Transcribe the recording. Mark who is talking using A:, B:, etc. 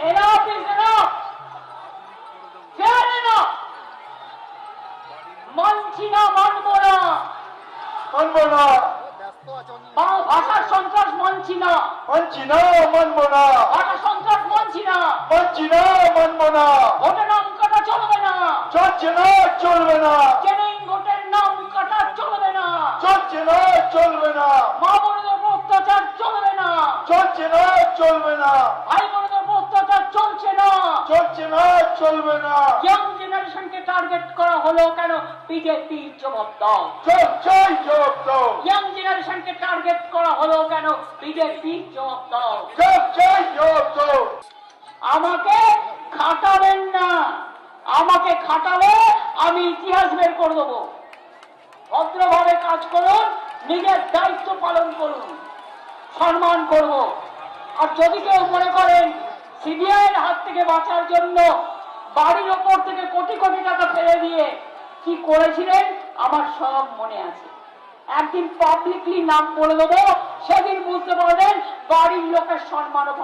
A: Enough is enough. Fair enough. মানছি না মানবো না
B: মানবো না
A: ভাষার সন্ত্রাস মানছি না
B: মানছি না মানবো না
A: ভাষা সন্ত্রাস মানছি না
B: মানছি না মানবো না
A: ভোটের নাম কাটা চলবে না
B: চলছে না চলবে না
A: জেনুইন ভোটের নাম কাটা চলবে না
B: চলছে না চলবে না
A: মা বোনদের অত্যাচার চলবে না
B: চলছে না চলবে না
A: ভাই বোনদের উপর অত্যাচার চলছে না
B: চলছে না চলবে না।
A: ইয়াং জেনারেশনকে টার্গেট করা হলো কেন? বিজেপি জবাব দাও।
B: চাই জবাব দাও।
A: ইয়াং জেনারেশনকে টার্গেট করা হলো কেন? বিজেপি জবাব দাও।
B: চাই জবাব দাও।
A: আমাকে খাটাবেন না। আমাকে খাটালে আমি ইতিহাস বের করে দেবো। ভদ্রভাবে কাজ করুন নিজের দায়িত্ব পালন করুন সম্মান করব। আর যদি কেউ মনে করেন সিবিআই এর হাত থেকে বাঁচার জন্য বাড়ির ওপর থেকে কোটি কোটি টাকা ফেলে দিয়ে কি করেছিলেন? আমার সব মনে আছে। একদিন পাবলিকলি নাম বলে দেবো, সেদিন বুঝতে পারবেন বাড়ির লোকের সম্মানও